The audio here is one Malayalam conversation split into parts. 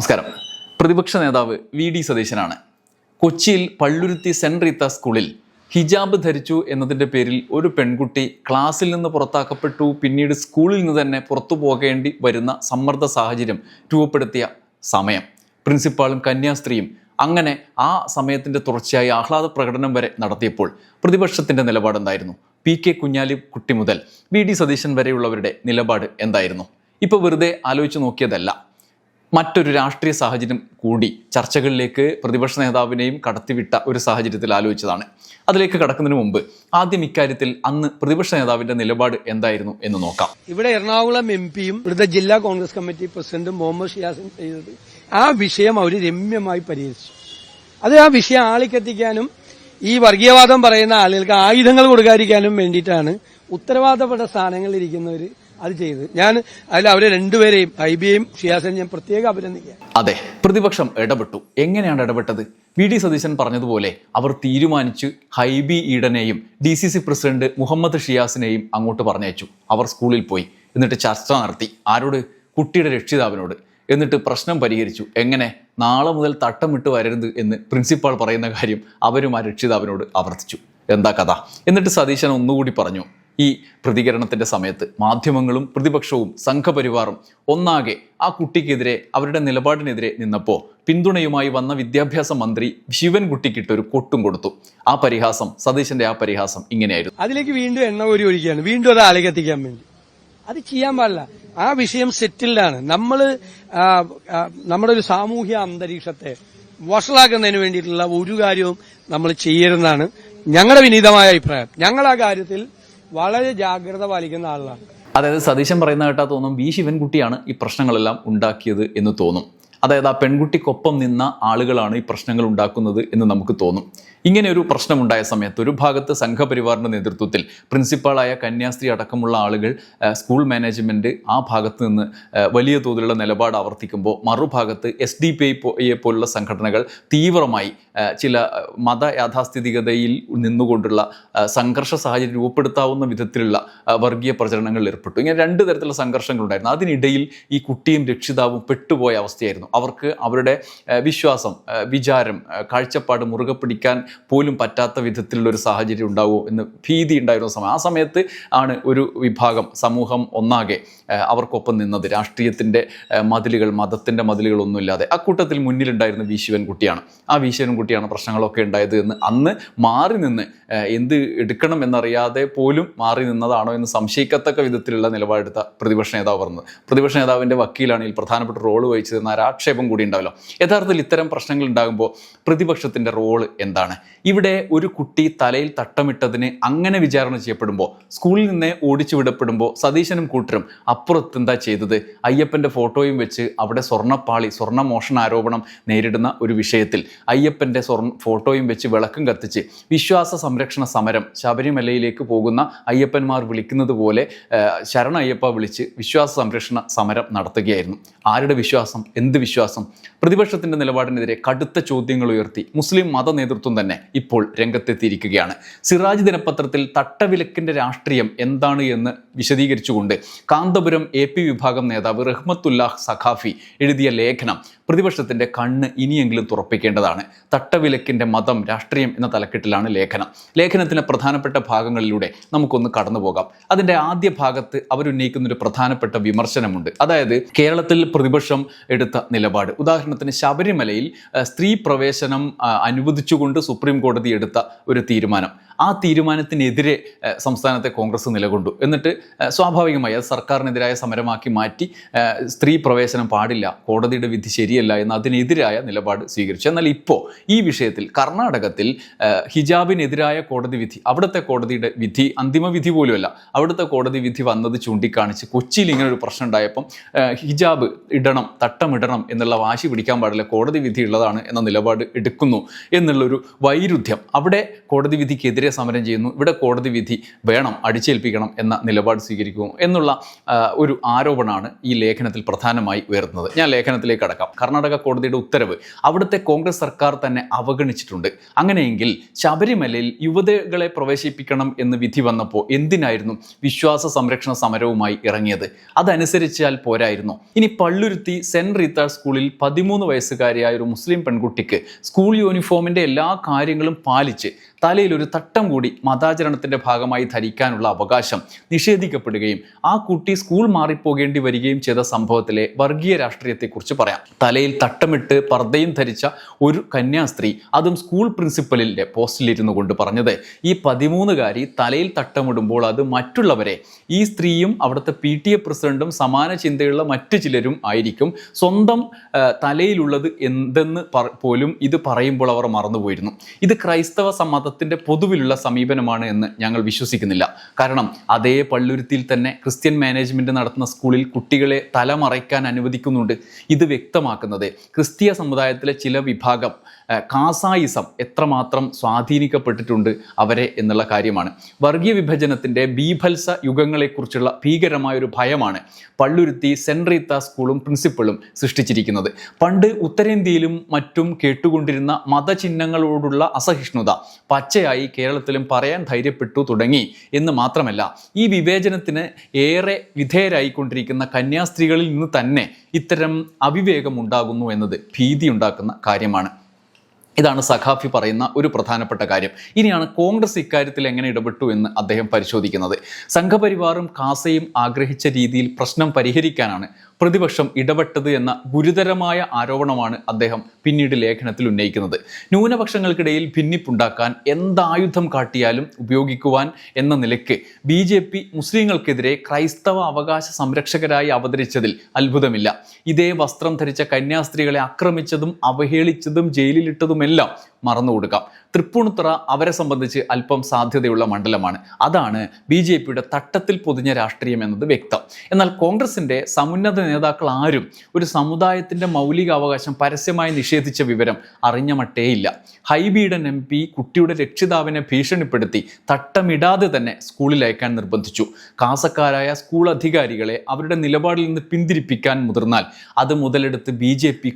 നമസ്കാരം. പ്രതിപക്ഷ നേതാവ് വി ഡി സതീശനാണ്. കൊച്ചിയിൽ പള്ളുരുത്തി സെന്റ് റീത്ത സ്കൂളിൽ ഹിജാബ് ധരിച്ചു എന്നതിന്റെ പേരിൽ ഒരു പെൺകുട്ടി ക്ലാസ്സിൽ നിന്ന് പുറത്താക്കപ്പെട്ടു. പിന്നീട് സ്കൂളിൽ നിന്ന് തന്നെ പുറത്തു പോകേണ്ടി വരുന്ന സമ്മർദ്ദ സാഹചര്യം രൂപപ്പെടുത്തിയ സമയം. പ്രിൻസിപ്പാളും കന്യാസ്ത്രീയും അങ്ങനെ ആ സമയത്തിന്റെ തുടർച്ചയായി ആഹ്ലാദ പ്രകടനം വരെ നടത്തിയപ്പോൾ പ്രതിപക്ഷത്തിന്റെ നിലപാടെന്തായിരുന്നു പി കെ കുഞ്ഞാലി കുട്ടി മുതൽ വി ഡി സതീശൻ വരെയുള്ളവരുടെ നിലപാട് എന്തായിരുന്നു? ഇപ്പോൾ വെറുതെ ആലോചിച്ച് നോക്കിയതല്ല. മറ്റൊരു രാഷ്ട്രീയ സാഹചര്യം കൂടി ചർച്ചകളിലേക്ക് പ്രതിപക്ഷ നേതാവിനെയും കടത്തിവിട്ട ഒരു സാഹചര്യത്തിൽ ആലോചിച്ചതാണ്. അതിലേക്ക് കടക്കുന്നതിന് മുമ്പ് ആദ്യം ഇക്കാര്യത്തിൽ അന്ന് പ്രതിപക്ഷ നേതാവിന്റെ നിലപാട് എന്തായിരുന്നു എന്ന് നോക്കാം. ഇവിടെ എറണാകുളം എം പിയും ഇവിടുത്തെ ജില്ലാ കോൺഗ്രസ് കമ്മിറ്റി പ്രസിഡന്റും മുഹമ്മദ് ഷിയാസും ചെയ്തത് ആ വിഷയം അവർ രമ്യമായി പരിഹരിച്ചു. അത് ആ വിഷയം ആളിക്കെത്തിക്കാനും ഈ വർഗീയവാദം പറയുന്ന ആളുകൾക്ക് ആയുധങ്ങൾ കൊടുക്കാതിരിക്കാനും വേണ്ടിയിട്ടാണ് ഉത്തരവാദപ്പെട്ട സ്ഥാനങ്ങളിൽ ഇരിക്കുന്നവർ അത് ചെയ്തത് ഞാൻ അതിൽ അവരെ രണ്ടുപേരെയും ഐ ഐബിയെയും ഷിയാസിനെയും ഞാൻ പ്രത്യേകം അഭിനന്ദിക്കുക. അതെ പ്രതിപക്ഷം ഇടപെട്ടു. എങ്ങനെയാണ് ഇടപെട്ടത്? വി ഡി സതീശൻ പറഞ്ഞതുപോലെ അവർ തീരുമാനിച്ച് Hibi ഈഡനെയും D C C president Muhammad ഷിയാസിനെയും അങ്ങോട്ട് പറഞ്ഞയച്ചു. അവർ സ്കൂളിൽ പോയി. എന്നിട്ട് ചർച്ച നടത്തി. ആരോട്? കുട്ടിയുടെ രക്ഷിതാവിനോട്. എന്നിട്ട് പ്രശ്നം പരിഹരിച്ചു. എങ്ങനെ? നാളെ മുതൽ തട്ടമിട്ട് വരരുത് എന്ന് പ്രിൻസിപ്പാൾ പറയുന്ന കാര്യം അവരും ആ രക്ഷിതാവിനോട് ആവർത്തിച്ചു. എന്താ കഥ? എന്നിട്ട് സതീശൻ ഒന്നുകൂടി പറഞ്ഞു. ഈ പ്രതികരണത്തിന്റെ സമയത്ത് മാധ്യമങ്ങളും പ്രതിപക്ഷവും സംഘപരിവാറും ഒന്നാകെ ആ കുട്ടിക്കെതിരെ അവരുടെ നിലപാടിനെതിരെ നിന്നപ്പോൾ പിന്തുണയുമായി വന്ന വിദ്യാഭ്യാസ മന്ത്രി ശിവൻകുട്ടിക്കിട്ട് ഒരു കൊട്ടും കൊടുത്തു. ആ പരിഹാസം സതീശന്റെ ആ പരിഹാസം ഇങ്ങനെയായിരുന്നു. അതിലേക്ക് വീണ്ടും എണ്ണ കോരി ഒഴിക്കുകയാണ്. വീണ്ടും അത് ആളിക്കെത്തിക്കാൻ വേണ്ടി. അത് ചെയ്യാൻ പാടില്ല. ആ വിഷയം സെറ്റിൽഡാണ്. നമ്മൾ നമ്മുടെ ഒരു സാമൂഹ്യ അന്തരീക്ഷത്തെ വഷളാക്കുന്നതിന് വേണ്ടിയിട്ടുള്ള ഒരു കാര്യവും നമ്മൾ ചെയ്യരുതെന്നാണ് ഞങ്ങളുടെ വിനീതമായ അഭിപ്രായം. ഞങ്ങൾ ആ കാര്യത്തിൽ വളരെ ജാഗ്രത പാലിക്കുന്ന ആളാണ്. അതായത് സതീശൻ പറയുന്ന കേട്ടാ തോന്നും വി ശിവൻകുട്ടിയാണ് ഈ പ്രശ്നങ്ങളെല്ലാം ഉണ്ടാക്കിയത് എന്ന് തോന്നും. അതായത് ആ പെൺകുട്ടിക്കൊപ്പം നിന്ന ആളുകളാണ് ഈ പ്രശ്നങ്ങൾ ഉണ്ടാക്കുന്നത് എന്ന് നമുക്ക് തോന്നും. ഇങ്ങനെ ഒരു പ്രശ്നമുണ്ടായ സമയത്ത് ഒരു ഭാഗത്ത് സംഘപരിവാറിന്റെ നേതൃത്വത്തിൽ പ്രിൻസിപ്പാളായ കന്യാസ്ത്രീ അടക്കമുള്ള ആളുകൾ സ്കൂൾ മാനേജ്മെന്റ് ആ ഭാഗത്ത് നിന്ന് വലിയ തോതിലുള്ള നിലപാട് ആവർത്തിക്കുമ്പോൾ മറുഭാഗത്ത് എസ് ഡി പി ഐ പോലുള്ള സംഘടനകൾ തീവ്രമായി ചില മത യാഥാസ്ഥിതികതയിൽ നിന്നുകൊണ്ടുള്ള സംഘർഷ സാഹചര്യം രൂപപ്പെടുത്താവുന്ന വിധത്തിലുള്ള വർഗീയ പ്രചരണങ്ങളിൽ ഏർപ്പെട്ടു. ഇങ്ങനെ രണ്ട് തരത്തിലുള്ള സംഘർഷങ്ങളുണ്ടായിരുന്നു അതിനിടയിൽ ഈ കുട്ടിയും രക്ഷിതാവും പെട്ടുപോയ അവസ്ഥയായിരുന്നു. അവർക്ക് അവരുടെ വിശ്വാസം വിചാരം കാഴ്ചപ്പാട് മുറുകെ പിടിക്കാൻ പോലും പറ്റാത്ത വിധത്തിലുള്ള ഒരു സാഹചര്യം ഉണ്ടാവുമോ എന്ന് ഭീതി ഉണ്ടായിരുന്ന സമയം. ആ സമയത്ത് ആണ് ഒരു വിഭാഗം സമൂഹം ഒന്നാകെ അവർക്കൊപ്പം നിന്നത്. രാഷ്ട്രീയത്തിന്റെ മതിലുകൾ മതത്തിന്റെ മതിലുകളൊന്നുമില്ലാതെ. അക്കൂട്ടത്തിൽ മുന്നിലുണ്ടായിരുന്ന വി ശിവൻകുട്ടിയാണ്. ആ വി ശിവൻകുട്ടിയാണ് പ്രശ്നങ്ങളൊക്കെ ഉണ്ടായത് എന്ന് അന്ന് മാറി നിന്ന് എന്ത് എടുക്കണം എന്നറിയാതെ പോലും മാറി നിന്നതാണോ എന്ന് സംശയിക്കത്തക്ക വിധത്തിലുള്ള നിലപാടെടുത്ത പ്രതിപക്ഷ നേതാവ് പറഞ്ഞത് പ്രതിപക്ഷ നേതാവിന്റെ വക്കീലാണ് ഇതിൽ പ്രധാനപ്പെട്ട റോൾ വഹിച്ചതെന്ന ആക്ഷേപം കൂടി ഉണ്ടാവല്ലോ. യഥാർത്ഥത്തിൽ ഇത്തരം പ്രശ്നങ്ങൾ ഉണ്ടാകുമ്പോൾ പ്രതിപക്ഷത്തിന്റെ റോൾ എന്താണ്? ഇവിടെ ഒരു കുട്ടി തലയിൽ തട്ടമിട്ടതിന് അങ്ങനെ വിചാരണ ചെയ്യപ്പെടുമ്പോൾ സ്കൂളിൽ നിന്ന് ഓടിച്ചു വിടപ്പെടുമ്പോൾ സതീശനും കൂട്ടരും അപ്പുറത്ത് എന്താ ചെയ്തത്? അയ്യപ്പന്റെ ഫോട്ടോയും വെച്ച് അവിടെ സ്വർണപ്പാളി സ്വർണ മോഷണ ആരോപണം നേരിടുന്ന ഒരു വിഷയത്തിൽ അയ്യപ്പന്റെ സ്വർണ ഫോട്ടോയും വെച്ച് വിളക്കും കത്തിച്ച് വിശ്വാസ സംരക്ഷണ സമരം ശബരിമലയിലേക്ക് പോകുന്ന അയ്യപ്പന്മാർ വിളിക്കുന്നത് പോലെ ശരണ അയ്യപ്പ വിളിച്ച് വിശ്വാസ സംരക്ഷണ സമരം നടത്തുകയായിരുന്നു. ആരുടെ വിശ്വാസം? എന്ത് വിശ്വാസം? പ്രതിപക്ഷത്തിന്റെ നിലപാടിനെതിരെ കടുത്ത ചോദ്യങ്ങൾ ഉയർത്തി. മുസ്ലിം മത നേതൃത്വം തന്നെ ഇപ്പോൾ രംഗത്തെത്തിയിരിക്കുകയാണ്. സിറാജ് ദിനപത്രത്തിൽ തട്ടവിലക്കിന്റെ രാഷ്ട്രീയം എന്താണ് എന്ന് വിശദീകരിച്ചുകൊണ്ട് കാന്തപുരം എ പി വിഭാഗം നേതാവ് റഹ്മത്തുല്ലാഹ് സഖാഫി എഴുതിയ ലേഖനം പ്രതിപക്ഷത്തിന്റെ കണ്ണ് ഇനിയെങ്കിലും തുറപ്പിക്കേണ്ടതാണ്. തട്ടവിലക്കിന്റെ മതം രാഷ്ട്രീയം എന്ന തലക്കെട്ടിലാണ് ലേഖനം. ലേഖനത്തിലെ പ്രധാനപ്പെട്ട ഭാഗങ്ങളിലൂടെ നമുക്കൊന്ന് കടന്നു പോകാം. അതിന്റെ ആദ്യ ഭാഗത്ത് അവരുന്നയിക്കുന്ന ഒരു പ്രധാനപ്പെട്ട വിമർശനമുണ്ട്. അതായത് കേരളത്തിൽ പ്രതിപക്ഷം എടുത്ത നിലപാട്. ഉദാഹരണത്തിന് ശബരിമലയിൽ സ്ത്രീ പ്രവേശനം അനുവദിച്ചുകൊണ്ട് സുപ്രീം കോടതി എടുത്ത ഒരു തീരുമാനം. ആ തീരുമാനത്തിനെതിരെ സംസ്ഥാനത്തെ കോൺഗ്രസ് നിലകൊണ്ടു. എന്നിട്ട് സ്വാഭാവികമായി അത് സർക്കാരിനെതിരായ സമരമാക്കി മാറ്റി സ്ത്രീ പ്രവേശനം പാടില്ല കോടതിയുടെ വിധി ശരിയല്ല എന്ന് അതിനെതിരായ നിലപാട് സ്വീകരിച്ചു. എന്നാൽ ഇപ്പോൾ ഈ വിഷയത്തിൽ കർണാടകത്തിൽ ഹിജാബിനെതിരായ കോടതി വിധി അവിടുത്തെ കോടതിയുടെ വിധി അന്തിമ വിധി പോലുമല്ല. അവിടുത്തെ കോടതി വിധി വന്നത് ചൂണ്ടിക്കാണിച്ച് കൊച്ചിയിൽ ഇങ്ങനെ ഒരു പ്രശ്നം ഉണ്ടായപ്പം ഹിജാബ് ഇടണം തട്ടമിടണം എന്നുള്ള വാശി പിടിക്കാൻ പാടില്ല കോടതി വിധി ഉള്ളതാണ് എന്ന നിലപാട് എടുക്കുന്നു എന്നുള്ളൊരു വൈരുദ്ധ്യം. അവിടെ കോടതി വിധിക്കെതിരെ ഇതിനെതിരെ സമരം ചെയ്യുന്നു. ഇവിടെ കോടതി വിധി വേണം അടിച്ചേൽപ്പിക്കണം എന്ന നിലപാട് സ്വീകരിക്കുന്നു എന്നുള്ള ഒരു ആരോപണമാണ് ഈ ലേഖനത്തിൽ പ്രധാനമായി ഉയർത്തുന്നത്. ഞാൻ ലേഖനത്തിലേക്ക് അടക്കാം കർണാടക കോടതിയുടെ ഉത്തരവ് അവിടുത്തെ കോൺഗ്രസ് സർക്കാർ തന്നെ അവഗണിച്ചിട്ടുണ്ട്. അങ്ങനെയെങ്കിൽ ശബരിമലയിൽ യുവതകളെ പ്രവേശിപ്പിക്കണം എന്ന് വിധി വന്നപ്പോൾ എന്തിനായിരുന്നു വിശ്വാസ സംരക്ഷണ സമരവുമായി ഇറങ്ങിയത്? അതനുസരിച്ചാൽ പോരായിരുന്നു. ഇനി പള്ളുരുത്തി സെന്റ് റീത്ത സ്കൂളിൽ പതിമൂന്ന് വയസ്സുകാരിയായ ഒരു മുസ്ലിം പെൺകുട്ടിക്ക് സ്കൂൾ യൂണിഫോമിന്റെ എല്ലാ കാര്യങ്ങളും പാലിച്ച് തലയിൽ ഒരു തട്ടം കൂടി മതാചരണത്തിന്റെ ഭാഗമായി ധരിക്കാനുള്ള അവകാശം നിഷേധിക്കപ്പെടുകയും ആ കുട്ടി സ്കൂൾ മാറിപ്പോകേണ്ടി വരികയും ചെയ്ത സംഭവത്തിലെ വർഗീയ രാഷ്ട്രീയത്തെക്കുറിച്ച് പറയാം. തലയിൽ തട്ടമിട്ട് പർദ്ദയും ധരിച്ച ഒരു കന്യാസ്ത്രീ അതും സ്കൂൾ പ്രിൻസിപ്പലിന്റെ പോസ്റ്റിലിരുന്നു കൊണ്ട് പറഞ്ഞത് ഈ പതിമൂന്നുകാരി തലയിൽ തട്ടമിടുമ്പോൾ അത് മറ്റുള്ളവരെ ഈ സ്ത്രീയും അവിടുത്തെ പി ടി എ പ്രസിഡന്റും സമാന ചിന്തയുള്ള മറ്റു ചിലരും ആയിരിക്കും സ്വന്തം തലയിലുള്ളത് എന്തെന്ന് പോലും ഇത് പറയുമ്പോൾ അവർ മറന്നുപോയിരുന്നു. ഇത് ക്രൈസ്തവ സമ്മതത്തിന്റെ പൊതുവിലുള്ള സമീപനമാണ് എന്ന് ഞങ്ങൾ വിശ്വസിക്കുന്നില്ല. കാരണം അതേ പള്ളുരുത്തിയിൽ തന്നെ ക്രിസ്ത്യൻ മാനേജ്മെന്റ് നടത്തുന്ന സ്കൂളിൽ കുട്ടികളെ തലമറയ്ക്കാൻ അനുവദിക്കുന്നുണ്ട്. ഇത് വ്യക്തമാക്കുന്നത് ക്രിസ്തീയ സമുദായത്തിലെ ചില വിഭാഗം കാസായിസം എത്രമാത്രം സ്വാധീനിക്കപ്പെട്ടിട്ടുണ്ട് അവരെ എന്നുള്ള കാര്യമാണ്. വർഗീയ വിഭജനത്തിന്റെ ബീഭത്സ യുഗങ്ങളെക്കുറിച്ചുള്ള ഭീകരമായ ഒരു ഭയമാണ് പള്ളുരുത്തി സെന്റ് റീത്ത സ്കൂളും പ്രിൻസിപ്പളും സൃഷ്ടിച്ചിരിക്കുന്നത്. പണ്ട് ഉത്തരേന്ത്യയിലും മറ്റും കേട്ടുകൊണ്ടിരുന്ന മതചിഹ്നങ്ങളോടുള്ള അസഹിഷ്ണുത പച്ചയായി കേരളത്തിലും പറയാൻ ധൈര്യപ്പെട്ടു തുടങ്ങി എന്ന് മാത്രമല്ല ഈ വിവേചനത്തിന് ഏറെ വിധേയരായിക്കൊണ്ടിരിക്കുന്ന കന്യാസ്ത്രീകളിൽ നിന്ന് തന്നെ ഇത്തരം അവിവേകം ഉണ്ടാകുന്നു എന്നത് ഭീതി ഉണ്ടാക്കുന്ന കാര്യമാണ്. ഇതാണ് സഖാഫി പറയുന്ന ഒരു പ്രധാനപ്പെട്ട കാര്യം. ഇനിയാണ് കോൺഗ്രസ് ഇക്കാര്യത്തിൽ എങ്ങനെ ഇടപെട്ടു എന്ന് അദ്ദേഹം പരിശോധിക്കുന്നത്. സംഘപരിവാറും കാസയും ആഗ്രഹിച്ച രീതിയിൽ പ്രശ്നം പരിഹരിക്കാനാണ് പ്രതിപക്ഷം ഇടപെട്ടത് എന്ന ഗുരുതരമായ ആരോപണമാണ് അദ്ദേഹം പിന്നീട് ലേഖനത്തിൽ ഉന്നയിക്കുന്നത്. ന്യൂനപക്ഷങ്ങൾക്കിടയിൽ ഭിന്നിപ്പുണ്ടാക്കാൻ എന്തായുധം കാട്ടിയാലും ഉപയോഗിക്കുവാൻ എന്ന നിലയ്ക്ക് ബി ജെ പി മുസ്ലിങ്ങൾക്കെതിരെ ക്രൈസ്തവ അവകാശ സംരക്ഷകരായി അവതരിച്ചതിൽ അത്ഭുതമില്ല. ഇതേ വസ്ത്രം ധരിച്ച കന്യാസ്ത്രീകളെ ആക്രമിച്ചതും അവഹേളിച്ചതും എല്ലാം ജയിലിലിട്ടതുമെല്ലാം മറന്നുകൊടുക്കാം തൃപ്പൂണിത്തുറ അവരെ സംബന്ധിച്ച് അല്പം സാധ്യതയുള്ള മണ്ഡലമാണ്. അതാണ് ബി ജെ പിയുടെ തട്ടത്തിൽ പൊതിഞ്ഞ രാഷ്ട്രീയം എന്നത് വ്യക്തം. എന്നാൽ കോൺഗ്രസിന്റെ സമുന്നത നേതാക്കൾ ആരും ഒരു സമുദായത്തിന്റെ മൗലികാവകാശം പരസ്യമായി നിഷേധിച്ച വിവരം അറിഞ്ഞ മട്ടേയില്ല ഹൈബീഡൻ എം പി കുട്ടിയുടെ രക്ഷിതാവിനെ ഭീഷണിപ്പെടുത്തി തട്ടമിടാതെ തന്നെ സ്കൂളിൽ അയക്കാൻ നിർബന്ധിച്ചു. കാസക്കാരായ സ്കൂൾ അധികാരികളെ അവരുടെ നിലപാടിൽ നിന്ന് പിന്തിരിപ്പിക്കാൻ മുതിർന്നാൽ അത് മുതലെടുത്ത് ബി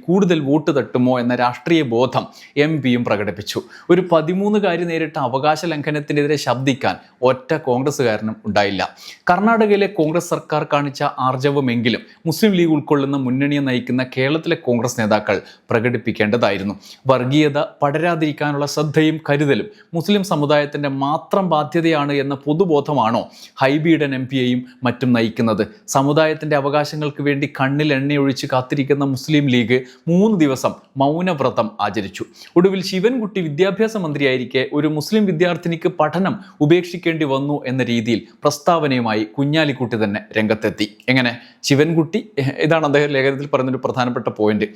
കൂടുതൽ വോട്ട് തട്ടുമോ എന്ന രാഷ്ട്രീയ ബോധം എം പിയും പ്രകടിപ്പിച്ചു. ഒരു പതിമൂന്നുകാരി നേരിട്ട അവകാശ ലംഘനത്തിനെതിരെ ശബ്ദിക്കാൻ ഒറ്റ കോൺഗ്രസ്സുകാരനും ഉണ്ടായില്ല. കർണാടകയിലെ കോൺഗ്രസ് സർക്കാർ കാണിച്ച ആർജവമെങ്കിലും മുസ്ലിം ലീഗ് ഉൾക്കൊള്ളുന്ന മുന്നണിയെ നയിക്കുന്ന കേരളത്തിലെ കോൺഗ്രസ് നേതാക്കൾ പ്രകടിപ്പിക്കേണ്ടതായിരുന്നു. വർഗീയത പടരാതിരിക്കാനുള്ള ശ്രദ്ധയും കരുതലും മുസ്ലിം സമുദായത്തിന്റെ മാത്രം ബാധ്യതയാണ് എന്ന പൊതുബോധമാണോ ഹൈബിയുടെ എം പിയെയും മറ്റും നയിക്കുന്നത്? സമുദായത്തിന്റെ അവകാശങ്ങൾക്ക് വേണ്ടി കണ്ണിൽ എണ്ണയൊഴിച്ച് കാത്തിരിക്കുന്ന മുസ്ലിം ലീഗ് മൂന്ന് ദിവസം മൗനവ്രതം ആചരിച്ചു. ഒടുവിൽ ശിവൻകുട്ടി വിദ്യാഭ്യാസ മന്ത്രിയായിരിക്കെ ഒരു മുസ്ലിം വിദ്യാർത്ഥിനിക്ക് പഠനം ഉപേക്ഷിക്കേണ്ടി വന്നു എന്ന രീതിയിൽ പ്രസ്താവനയുമായി കുഞ്ഞാലിക്കുട്ടി തന്നെ രംഗത്തെത്തി. എങ്ങനെ? ശിവൻകുട്ടി ഇതാണ് അദ്ദേഹം ലേഖനത്തിൽ പറയുന്നൊരു പ്രധാനപ്പെട്ട പോയിന്റ്.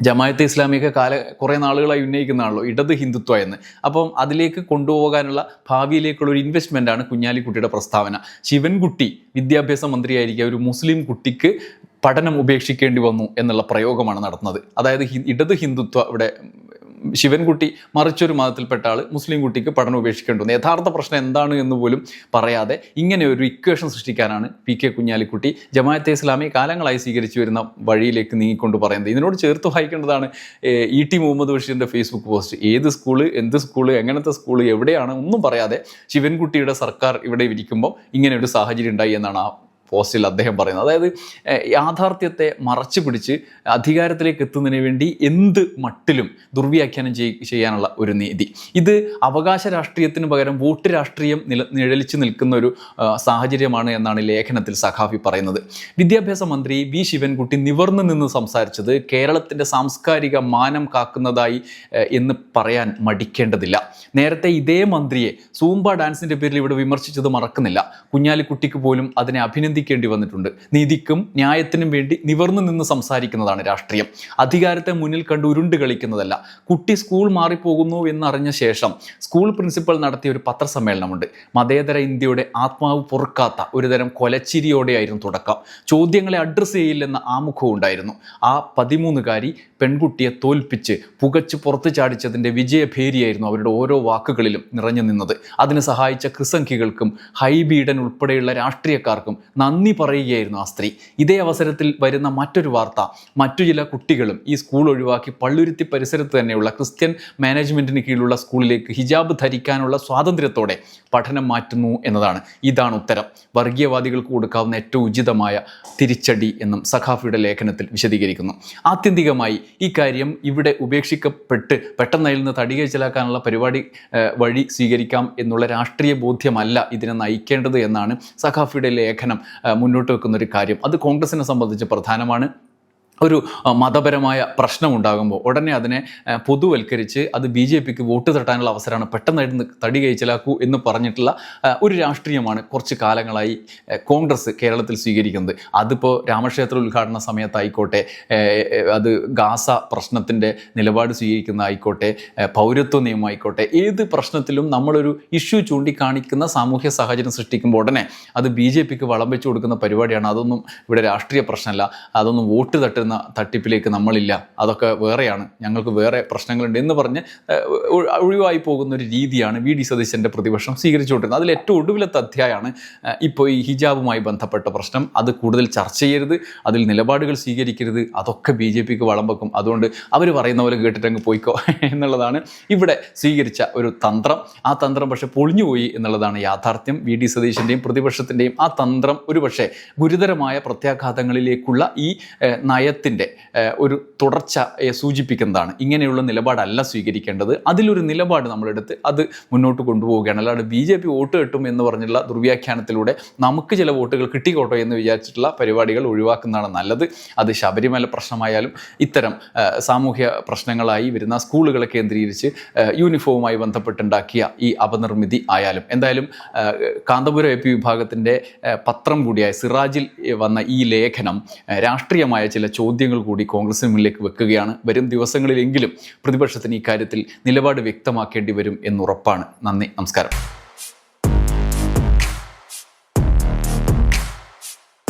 ജമായത്ത് ഇസ്ലാമിക കാല കുറേ നാളുകളായി ഉന്നയിക്കുന്നതാണല്ലോ ഇടത് ഹിന്ദുത്വ എന്ന്. അപ്പം അതിലേക്ക് കൊണ്ടുപോകാനുള്ള ഭാവിയിലേക്കുള്ള ഒരു ഇൻവെസ്റ്റ്മെന്റാണ് കുഞ്ഞാലിക്കുട്ടിയുടെ പ്രസ്താവന. ശിവൻകുട്ടി വിദ്യാഭ്യാസ മന്ത്രിയായിരിക്കുക ഒരു മുസ്ലിം കുട്ടിക്ക് പഠനം ഉപേക്ഷിക്കേണ്ടി വന്നു എന്നുള്ള പ്രയോഗമാണ് നടന്നത് അതായത് ഇടത് ഹിന്ദുത്വ ഇവിടെ ശിവൻകുട്ടി മറിച്ചൊരു മതത്തിൽപ്പെട്ട ആൾ മുസ്ലിം കുട്ടിക്ക് പഠനം ഉപേക്ഷിക്കേണ്ടി യഥാർത്ഥ പ്രശ്നം എന്താണ് എന്ന് പോലും പറയാതെ ഇങ്ങനെ ഒരു ഇക്വേഷൻ സൃഷ്ടിക്കാനാണ് പി കെ കുഞ്ഞാലിക്കുട്ടി ജമാഅത്തെ ഇസ്ലാമി കാലങ്ങളായി സ്വീകരിച്ചു വരുന്ന വഴിയിലേക്ക് നീങ്ങിക്കൊണ്ട് പറയുന്നത്. ഇതിനോട് ചേർത്ത് വായിക്കേണ്ടതാണ് ഇ ടി മുഹമ്മദ് ബഷീറിന്റെ ഫേസ്ബുക്ക് പോസ്റ്റ് ഏത് സ്കൂൾ എന്ത് സ്കൂൾ എങ്ങനത്തെ സ്കൂൾ എവിടെയാണ് ഒന്നും പറയാതെ ശിവൻകുട്ടിയുടെ സർക്കാർ ഇവിടെ ഇരിക്കുമ്പോൾ ഇങ്ങനെ ഒരു സാഹചര്യം ഉണ്ടായി എന്നാണ് ആ പോസ്റ്റിൽ അദ്ദേഹം പറയുന്നത്. അതായത് യാഥാർത്ഥ്യത്തെ മറച്ചു പിടിച്ച് അധികാരത്തിലേക്ക് എത്തുന്നതിന് വേണ്ടി എന്ത് മട്ടിലും ദുർവ്യാഖ്യാനം ചെയ് ചെയ്യാനുള്ള ഒരു നീതി. ഇത് അവകാശ രാഷ്ട്രീയത്തിന് പകരം വോട്ട് രാഷ്ട്രീയം നില നിഴലിച്ചു നിൽക്കുന്ന ഒരു സാഹചര്യമാണ് എന്നാണ് ലേഖനത്തിൽ സഖാഫി പറയുന്നത്. വിദ്യാഭ്യാസ മന്ത്രി വി. ശിവൻകുട്ടി നിവർന്നു നിന്ന് സംസാരിച്ചത് കേരളത്തിന്റെ സാംസ്കാരിക മാനം കാക്കുന്നതായി എന്ന് പറയാൻ മടിക്കേണ്ടതില്ല. നേരത്തെ ഇതേ മന്ത്രിയെ സൂംബ ഡാൻസിന്റെ പേരിൽ ഇവിടെ വിമർശിച്ചത് മറക്കുന്നില്ല. കുഞ്ഞാലിക്കുട്ടിക്ക് പോലും അതിനെ അഭിനന്ദിക്കാൻ നീതിക്കേണ്ടി വന്നിട്ടുണ്ട്. നീതിക്കും ന്യായത്തിനും വേണ്ടി നിവർന്നു നിന്ന് സംസാരിക്കുന്നതാണ് രാഷ്ട്രീയം. അധികാരത്തെ മുന്നിൽ കണ്ട് ഉരുണ്ട് കളിക്കുന്നതല്ല. കുട്ടി സ്കൂൾ മാറിപ്പോകുന്നു എന്നറിഞ്ഞ ശേഷം സ്കൂൾ പ്രിൻസിപ്പൽ നടത്തിയ ഒരു പത്രസമ്മേളനമുണ്ട്. മതേതര ഇന്ത്യയുടെ ആത്മാവ് പൊറുക്കാത്ത ഒരുതരം കൊലച്ചിരിയോടെയായിരുന്നു തുടക്കം. ചോദ്യങ്ങളെ അഡ്രസ്സ് ചെയ്യില്ലെന്ന ആമുഖവും ഉണ്ടായിരുന്നു. ആ പതിമൂന്നുകാരി പെൺകുട്ടിയെ തോൽപ്പിച്ച് പുകച്ച് പുറത്തു ചാടിച്ചതിന്റെ വിജയഭേരിയായിരുന്നു അവരുടെ ഓരോ വാക്കുകളിലും നിറഞ്ഞു നിന്നത്. അതിന് സഹായിച്ച ക്രിസംഖികൾക്കും ഹൈബീഡൻ ഉൾപ്പെടെയുള്ള രാഷ്ട്രീയക്കാർക്കും നന്ദി പറയുകയായിരുന്നു ആ സ്ത്രീ. ഇതേ അവസരത്തിൽ വരുന്ന മറ്റൊരു വാർത്ത. മറ്റു ചില കുട്ടികളും ഈ സ്കൂൾ ഒഴിവാക്കി പള്ളുരുത്തി പരിസരത്ത് തന്നെയുള്ള ക്രിസ്ത്യൻ മാനേജ്മെന്റിന് കീഴിലുള്ള സ്കൂളിലേക്ക് ഹിജാബ് ധരിക്കാനുള്ള സ്വാതന്ത്ര്യത്തോടെ പഠനം മാറ്റുന്നു എന്നതാണ്. ഇതാണ് ഉത്തരം. വർഗീയവാദികൾക്ക് കൊടുക്കാവുന്ന ഏറ്റവും ഉചിതമായ തിരിച്ചടി എന്നും സഖാഫിയുടെ ലേഖനത്തിൽ വിശദീകരിക്കുന്നു. ആത്യന്തികമായി ഈ കാര്യം ഇവിടെ ഉപേക്ഷിക്കപ്പെട്ട് പെട്ടെന്ന് അതിൽ നിന്ന് ചിലാക്കാനുള്ള പരിപാടി വഴി സ്വീകരിക്കാം എന്നുള്ള രാഷ്ട്രീയ ബോധ്യമല്ല ഇതിനെ നയിക്കേണ്ടത് എന്നാണ് സഖാഫിയുടെ ലേഖനം. മുന്നോട്ട് വെക്കുന്ന ഒരു കാര്യം. അത് കോൺഗ്രസിനെ സംബന്ധിച്ച് പ്രധാനമാണ്. ഒരു മതപരമായ പ്രശ്നമുണ്ടാകുമ്പോൾ ഉടനെ അതിനെ പൊതുവൽക്കരിച്ച് അത് ബി ജെ പിക്ക് വോട്ട് തട്ടാനുള്ള അവസരമാണ് പെട്ടെന്നായിട്ട് തടി കഴിച്ചലാക്കൂ എന്ന് പറഞ്ഞിട്ടുള്ള ഒരു രാഷ്ട്രീയമാണ് കുറച്ച് കാലങ്ങളായി കോൺഗ്രസ് കേരളത്തിൽ സ്വീകരിക്കുന്നത്. അതിപ്പോൾ രാമക്ഷേത്ര ഉദ്ഘാടന സമയത്തായിക്കോട്ടെ അത് ഗാസ പ്രശ്നത്തിന്റെ നിലപാട് സ്വീകരിക്കുന്ന ആയിക്കോട്ടെ പൗരത്വ നിയമമായിക്കോട്ടെ ഏത് പ്രശ്നത്തിലും നമ്മളൊരു ഇഷ്യൂ ചൂണ്ടിക്കാണിക്കുന്ന സാമൂഹ്യ സാഹചര്യം സൃഷ്ടിക്കുമ്പോൾ ഉടനെ അത് ബി ജെ പിക്ക് വളം വെച്ച് കൊടുക്കുന്ന പരിപാടിയാണ്. അതൊന്നും ഇവിടെ രാഷ്ട്രീയ പ്രശ്നമല്ല. അതൊന്നും വോട്ട് തട്ടുന്ന തട്ടിപ്പിലേക്ക് നമ്മളില്ല. അതൊക്കെ വേറെയാണ്. ഞങ്ങൾക്ക് വേറെ പ്രശ്നങ്ങളുണ്ട് എന്ന് പറഞ്ഞ് ഒഴിവായി പോകുന്ന ഒരു രീതിയാണ് വി ഡി സതീശന്റെ പ്രതിപക്ഷം സ്വീകരിച്ചുകൊണ്ടിരുന്നത്. അതിൽ ഏറ്റവും ഒടുവിലത്തെ അധ്യായമാണ് ഇപ്പോൾ ഈ ഹിജാബുമായി ബന്ധപ്പെട്ട പ്രശ്നം. അത് കൂടുതൽ ചർച്ച ചെയ്യരുത്. അതിൽ നിലപാടുകൾ സ്വീകരിക്കരുത്. അതൊക്കെ ബി ജെ പിക്ക് വളം വെക്കും. അതുകൊണ്ട് അവർ പറയുന്ന പോലെ കേട്ടിട്ടങ്ങ് പോയിക്കോ എന്നുള്ളതാണ് ഇവിടെ സ്വീകരിച്ച ഒരു തന്ത്രം. ആ തന്ത്രം പക്ഷെ പൊളിഞ്ഞുപോയി എന്നുള്ളതാണ് യാഥാർത്ഥ്യം. വി ഡി സതീശന്റെയും പ്രതിപക്ഷത്തിന്റെയും ആ തന്ത്രം ഒരുപക്ഷെ ഗുരുതരമായ പ്രത്യാഘാതങ്ങളിലേക്കുള്ള ഈ ഏഹ്, നയത്തിന്റെ ഒരു തുടർച്ചയെ സൂചിപ്പിക്കുന്നതാണ്. ഇങ്ങനെയുള്ള നിലപാടല്ല സ്വീകരിക്കേണ്ടത്. അതിലൊരു നിലപാട് നമ്മളെടുത്ത് അത് മുന്നോട്ട് കൊണ്ടുപോവുകയാണ്. അല്ലാതെ ബി ജെ പി വോട്ട് കിട്ടും എന്ന് പറഞ്ഞുള്ള ദുർവ്യാഖ്യാനത്തിലൂടെ നമുക്ക് ചില വോട്ടുകൾ കിട്ടിക്കോട്ടോ എന്ന് വിചാരിച്ചിട്ടുള്ള പരിപാടികൾ ഒഴിവാക്കുന്നതാണ് നല്ലത്. അത് ശബരിമല പ്രശ്നമായാലും ഇത്തരം സാമൂഹ്യ പ്രശ്നങ്ങളായി വരുന്ന സ്കൂളുകളെ കേന്ദ്രീകരിച്ച് യൂണിഫോമുമായി ബന്ധപ്പെട്ടുണ്ടാക്കിയ ഈ അപനിർമ്മിതി ആയാലും. എന്തായാലും കാന്തപുരം എ പി വിഭാഗത്തിന്റെ പത്രം കൂടിയായ സിറാജിൽ വന്ന ഈ ലേഖനം രാഷ്ട്രീയമായ ചില ചോദ്യങ്ങൾ കൂടി കോൺഗ്രസിന് മുന്നിലേക്ക് വെക്കുകയാണ്. വരും ദിവസങ്ങളിലെങ്കിലും പ്രതിപക്ഷത്തിന് ഇക്കാര്യത്തിൽ നിലപാട് വ്യക്തമാക്കേണ്ടി വരും എന്നുറപ്പാണ്. നന്ദി നമസ്കാരം.